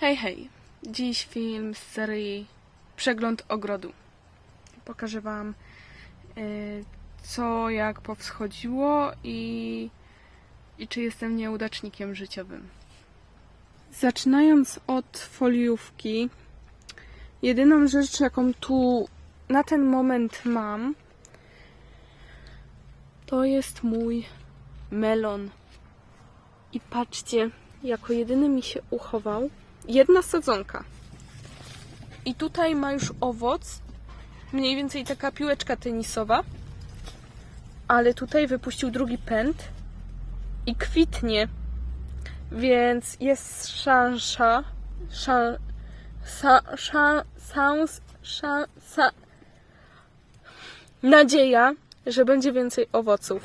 Hej, hej. Dziś film z serii Przegląd ogrodu. Pokażę Wam y, co jak powschodziło i, i czy jestem nieudacznikiem życiowym. Zaczynając od foliówki, jedyną rzecz, jaką tu na ten moment mam, to jest mój melon. I patrzcie, jako jedyny mi się uchował jedna sadzonka. I tutaj ma już owoc, mniej więcej taka piłeczka tenisowa, ale tutaj wypuścił drugi pęd i kwitnie, więc jest szansa, szan, sa, szan, sans, szan, sa, nadzieja, że będzie więcej owoców.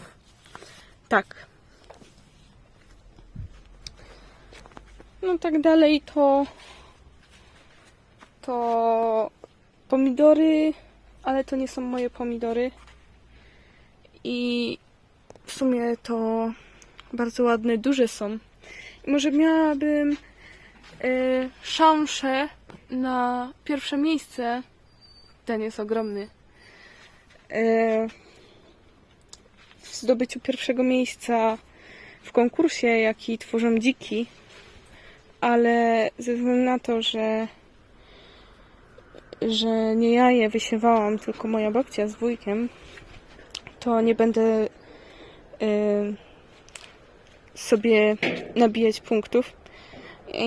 Tak. No tak dalej to to pomidory, ale to nie są moje pomidory. I w sumie to bardzo ładne, duże są. I może miałabym y, szansę na pierwsze miejsce. Ten jest ogromny. Y, w zdobyciu pierwszego miejsca w konkursie, jaki tworzą dziki ale ze względu na to, że że nie ja je wysiewałam, tylko moja babcia z wujkiem, to nie będę y, sobie nabijać punktów.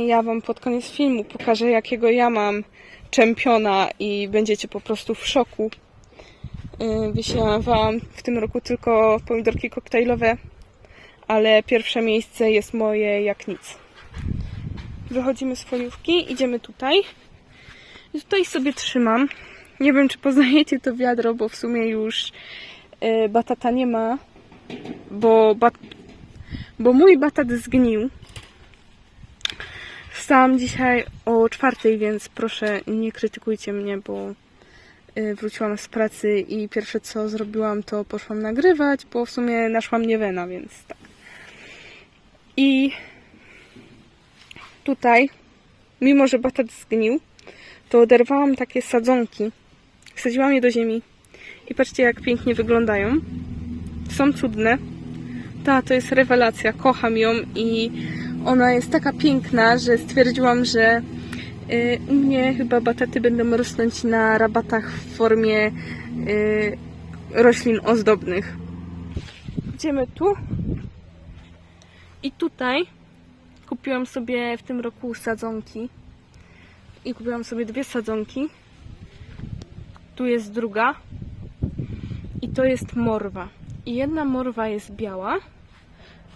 Ja wam pod koniec filmu pokażę, jakiego ja mam czempiona i będziecie po prostu w szoku. Y, wysiewałam w tym roku tylko pomidorki koktajlowe, ale pierwsze miejsce jest moje jak nic wychodzimy z foliówki, idziemy tutaj. I tutaj sobie trzymam. Nie wiem, czy poznajecie to wiadro, bo w sumie już e, batata nie ma, bo, bat, bo mój batat zgnił. Wstałam dzisiaj o czwartej, więc proszę nie krytykujcie mnie, bo e, wróciłam z pracy i pierwsze co zrobiłam, to poszłam nagrywać, bo w sumie naszła mnie wena, więc tak. I tutaj, mimo że batat zgnił, to oderwałam takie sadzonki. Wsadziłam je do ziemi. I patrzcie, jak pięknie wyglądają. Są cudne. Ta to jest rewelacja. Kocham ją i ona jest taka piękna, że stwierdziłam, że y, u mnie chyba bataty będą rosnąć na rabatach w formie y, roślin ozdobnych. Idziemy tu. I tutaj Kupiłam sobie w tym roku sadzonki. I kupiłam sobie dwie sadzonki. Tu jest druga. I to jest morwa. I jedna morwa jest biała,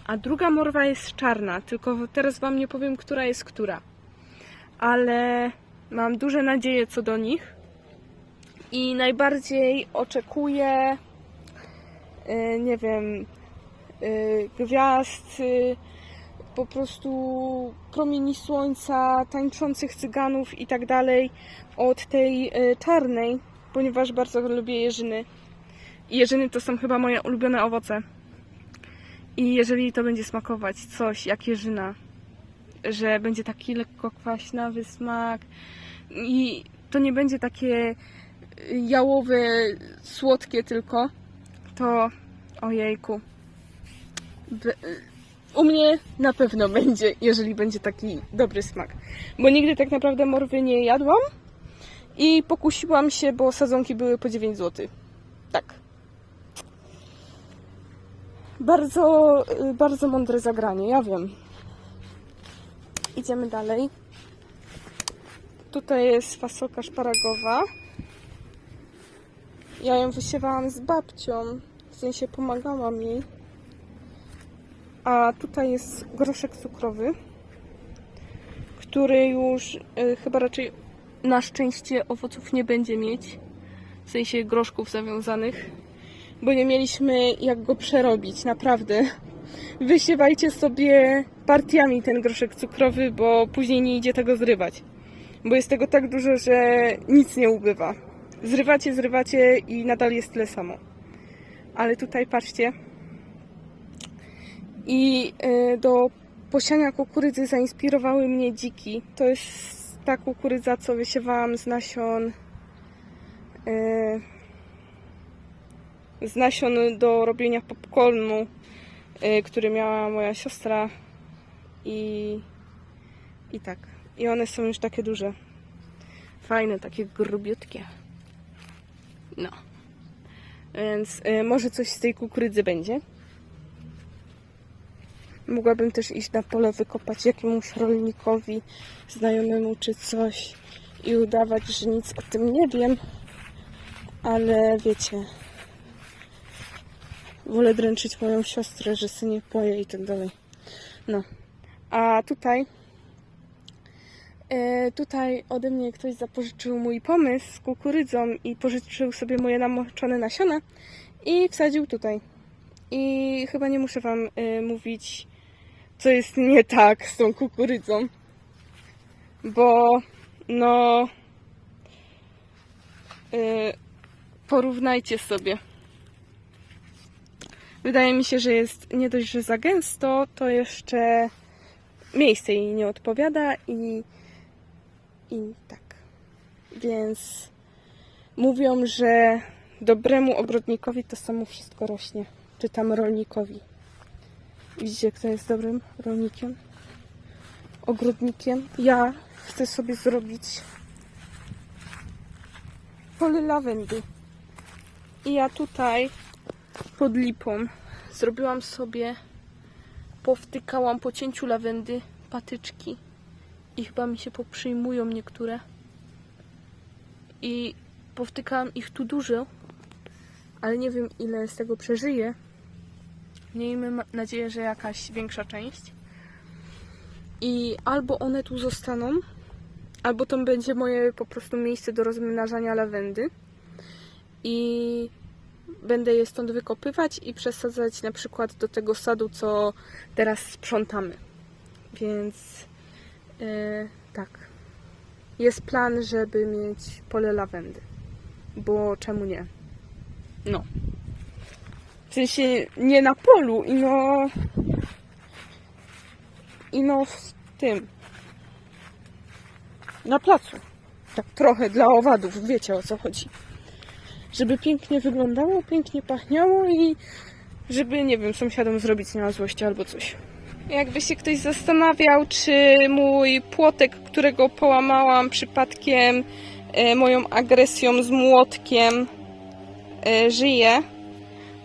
a druga morwa jest czarna. Tylko teraz Wam nie powiem, która jest która. Ale mam duże nadzieje co do nich. I najbardziej oczekuję, yy, nie wiem, yy, gwiazd. Yy, po prostu promieni słońca, tańczących cyganów i tak dalej od tej e, czarnej, ponieważ bardzo lubię jeżyny. I jeżyny to są chyba moje ulubione owoce. I jeżeli to będzie smakować coś jak jeżyna, że będzie taki lekko kwaśnawy smak i to nie będzie takie jałowe, słodkie tylko, to ojejku. U mnie na pewno będzie, jeżeli będzie taki dobry smak. Bo nigdy tak naprawdę morwy nie jadłam i pokusiłam się, bo sadzonki były po 9 zł. Tak. Bardzo, y, bardzo mądre zagranie, ja wiem. Idziemy dalej. Tutaj jest fasolka szparagowa. Ja ją wysiewałam z babcią, w sensie pomagałam jej. A tutaj jest groszek cukrowy, który już y, chyba raczej na szczęście owoców nie będzie mieć. W sensie groszków zawiązanych, bo nie mieliśmy jak go przerobić, naprawdę. Wysiewajcie sobie partiami ten groszek cukrowy, bo później nie idzie tego zrywać. Bo jest tego tak dużo, że nic nie ubywa. Zrywacie, zrywacie i nadal jest tyle samo. Ale tutaj patrzcie, i y, do posiania kukurydzy zainspirowały mnie dziki. To jest ta kukurydza, co wysiewałam z nasion. e, z nasion do robienia popcornu, e, który miała moja siostra. I, I tak. I one są już takie duże. Fajne, takie grubiutkie. No. Więc e, może coś z tej kukurydzy będzie. Mogłabym też iść na pole wykopać jakiemuś rolnikowi znajomemu czy coś i udawać, że nic o tym nie wiem. Ale wiecie, wolę dręczyć moją siostrę, że się nie boję i tak dalej. No. A tutaj e, tutaj ode mnie ktoś zapożyczył mój pomysł z kukurydzą i pożyczył sobie moje namoczone nasiona i wsadził tutaj. I chyba nie muszę wam e, mówić, co jest nie tak z tą kukurydzą. Bo no e, porównajcie sobie. Wydaje mi się, że jest nie dość, że za gęsto, to jeszcze miejsce jej nie odpowiada i, i tak. Więc mówią, że dobremu ogrodnikowi to samo wszystko rośnie. Czy tam rolnikowi. Widzicie, kto jest dobrym rolnikiem? Ogrodnikiem. Ja chcę sobie zrobić pole lawendy. I ja tutaj pod lipą zrobiłam sobie, powtykałam po cięciu lawendy patyczki i chyba mi się poprzyjmują niektóre. I powtykałam ich tu dużo, ale nie wiem ile z tego przeżyje. Miejmy nadzieję, że jakaś większa część. I albo one tu zostaną, albo to będzie moje po prostu miejsce do rozmnażania lawendy. I będę je stąd wykopywać i przesadzać na przykład do tego sadu, co teraz sprzątamy. Więc yy, tak. Jest plan, żeby mieć pole lawendy. Bo czemu nie? No. W sensie nie na polu, i no. I no w tym. Na placu. Tak trochę dla owadów, wiecie o co chodzi żeby pięknie wyglądało, pięknie pachniało i żeby, nie wiem, sąsiadom zrobić na złość albo coś. Jakby się ktoś zastanawiał, czy mój płotek, którego połamałam przypadkiem e, moją agresją z młotkiem, e, żyje,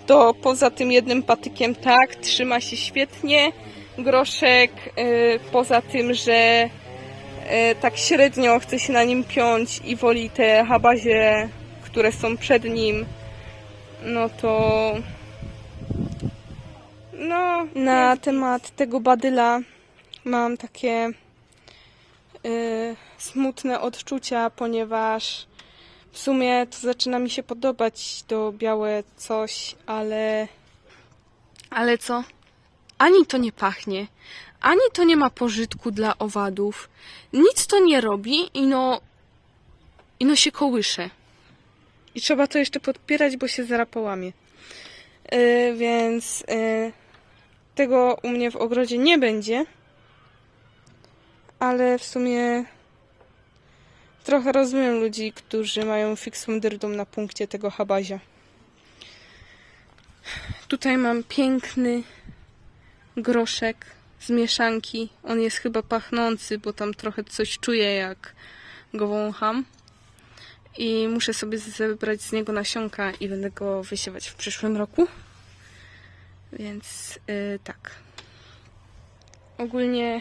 to poza tym jednym patykiem tak, trzyma się świetnie. Groszek, e, poza tym, że e, tak średnio chce się na nim piąć i woli te habazie które są przed nim, no to no na temat tego badyla mam takie y, smutne odczucia, ponieważ w sumie to zaczyna mi się podobać to białe coś, ale ale co? Ani to nie pachnie, ani to nie ma pożytku dla owadów. Nic to nie robi i no i no się kołysze. I trzeba to jeszcze podpierać, bo się zaraz połamie. Yy, więc yy, tego u mnie w ogrodzie nie będzie. Ale w sumie trochę rozumiem ludzi, którzy mają fixum dyrdum na punkcie tego habazia. Tutaj mam piękny groszek z mieszanki. On jest chyba pachnący, bo tam trochę coś czuję, jak go wącham i muszę sobie zebrać z niego nasionka i będę go wysiewać w przyszłym roku. Więc yy, tak. Ogólnie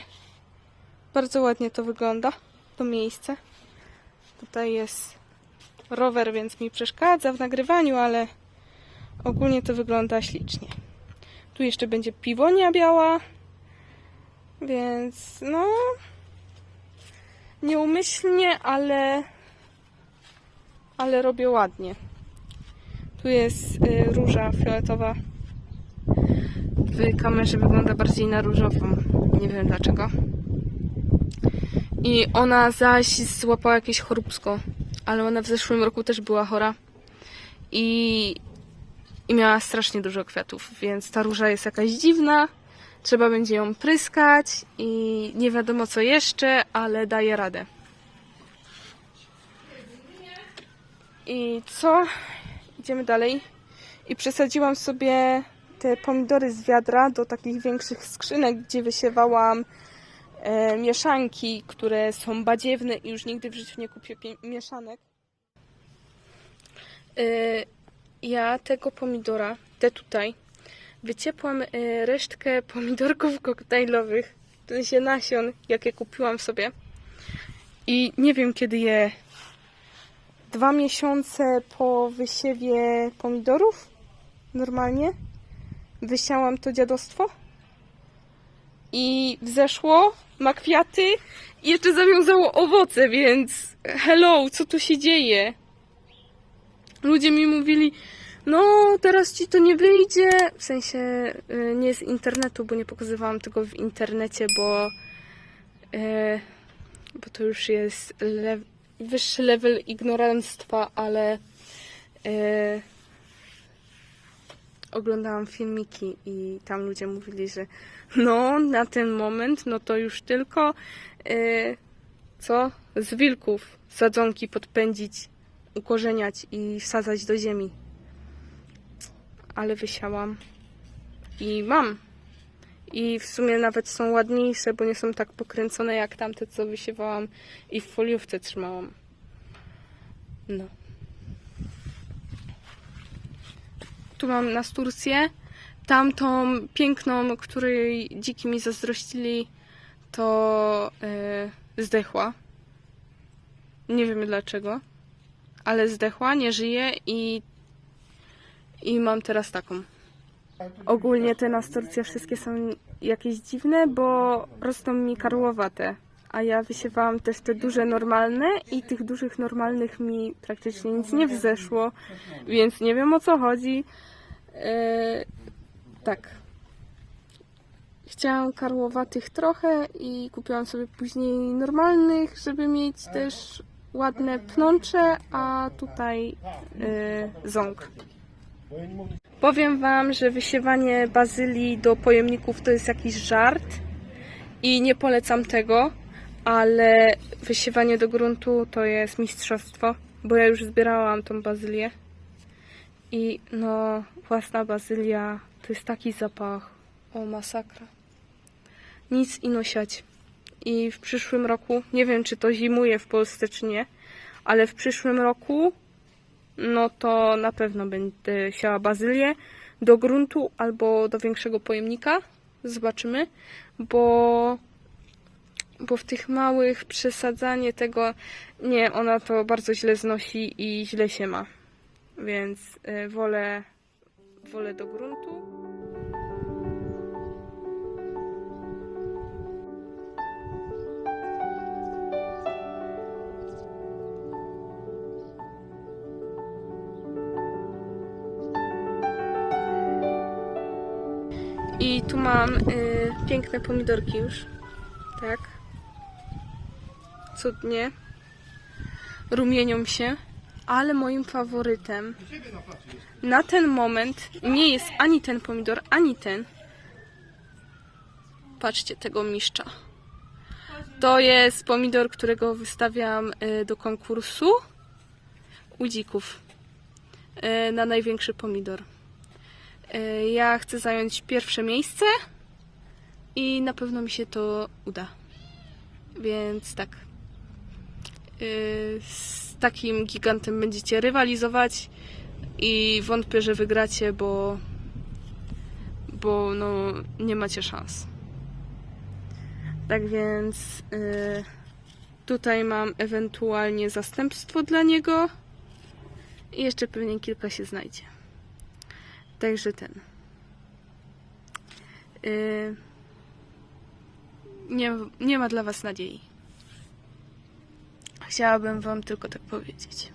bardzo ładnie to wygląda, to miejsce. Tutaj jest rower, więc mi przeszkadza w nagrywaniu, ale ogólnie to wygląda ślicznie. Tu jeszcze będzie piwonia biała, więc no nieumyślnie, ale ale robię ładnie. Tu jest y, róża fioletowa. W kamerze wygląda bardziej na różową. Nie wiem dlaczego. I ona zaś złapała jakieś choróbsko, ale ona w zeszłym roku też była chora. I, i miała strasznie dużo kwiatów, więc ta róża jest jakaś dziwna. Trzeba będzie ją pryskać i nie wiadomo co jeszcze, ale daje radę. I co? Idziemy dalej. I przesadziłam sobie te pomidory z wiadra do takich większych skrzynek, gdzie wysiewałam e, mieszanki, które są badziewne i już nigdy w życiu nie kupię mieszanek. E, ja tego pomidora, te tutaj, wyciepłam e, resztkę pomidorków koktajlowych, w sensie nasion, jakie kupiłam sobie. I nie wiem kiedy je. Dwa miesiące po wysiewie pomidorów, normalnie, wysiałam to dziadostwo i wzeszło, ma kwiaty i jeszcze zawiązało owoce, więc hello, co tu się dzieje? Ludzie mi mówili, no teraz ci to nie wyjdzie, w sensie y, nie z internetu, bo nie pokazywałam tego w internecie, bo, y, bo to już jest le wyższy level ignoranstwa, ale y, oglądałam filmiki i tam ludzie mówili, że no na ten moment, no to już tylko y, co? Z wilków sadzonki podpędzić, ukorzeniać i wsadzać do ziemi. Ale wysiałam i mam. I w sumie nawet są ładniejsze, bo nie są tak pokręcone jak tamte, co wysiewałam i w foliówce trzymałam. No. Tu mam nasturcję. Tamtą piękną, której dziki mi zazdrościli, to yy, zdechła. Nie wiemy dlaczego, ale zdechła, nie żyje i, i mam teraz taką. Ogólnie te nasturcje wszystkie są jakieś dziwne, bo rosną mi karłowate. A ja wysiewałam też te duże normalne i tych dużych normalnych mi praktycznie nic nie wzeszło, więc nie wiem o co chodzi. Yy, tak. Chciałam karłowatych trochę i kupiłam sobie później normalnych, żeby mieć też ładne pnącze, a tutaj yy, ząg. Powiem Wam, że wysiewanie bazylii do pojemników to jest jakiś żart i nie polecam tego, ale wysiewanie do gruntu to jest mistrzostwo, bo ja już zbierałam tą bazylię i no własna bazylia to jest taki zapach, o masakra. Nic ino siać. I w przyszłym roku, nie wiem czy to zimuje w Polsce czy nie, ale w przyszłym roku no to na pewno będę siała bazylię do gruntu albo do większego pojemnika. Zobaczymy, bo, bo w tych małych przesadzanie tego, nie, ona to bardzo źle znosi i źle się ma. Więc y, wolę, wolę do gruntu. I tu mam y, piękne pomidorki już. Tak. Cudnie. Rumienią się. Ale moim faworytem na ten moment nie jest ani ten pomidor, ani ten. Patrzcie tego miszcza. To jest pomidor, którego wystawiam y, do konkursu u dzików y, na największy pomidor. Y, Ja chcę zająć pierwsze miejsce i na pewno mi się to uda. Więc tak. Y, Z takim gigantem będziecie rywalizować i wątpię, że wygracie, bo bo no nie macie szans. Tak więc y, tutaj mam ewentualnie zastępstwo dla niego i jeszcze pewnie kilka się znajdzie. Także ten. Y, nie, nie ma dla Was nadziei. Chciałabym Wam tylko tak powiedzieć.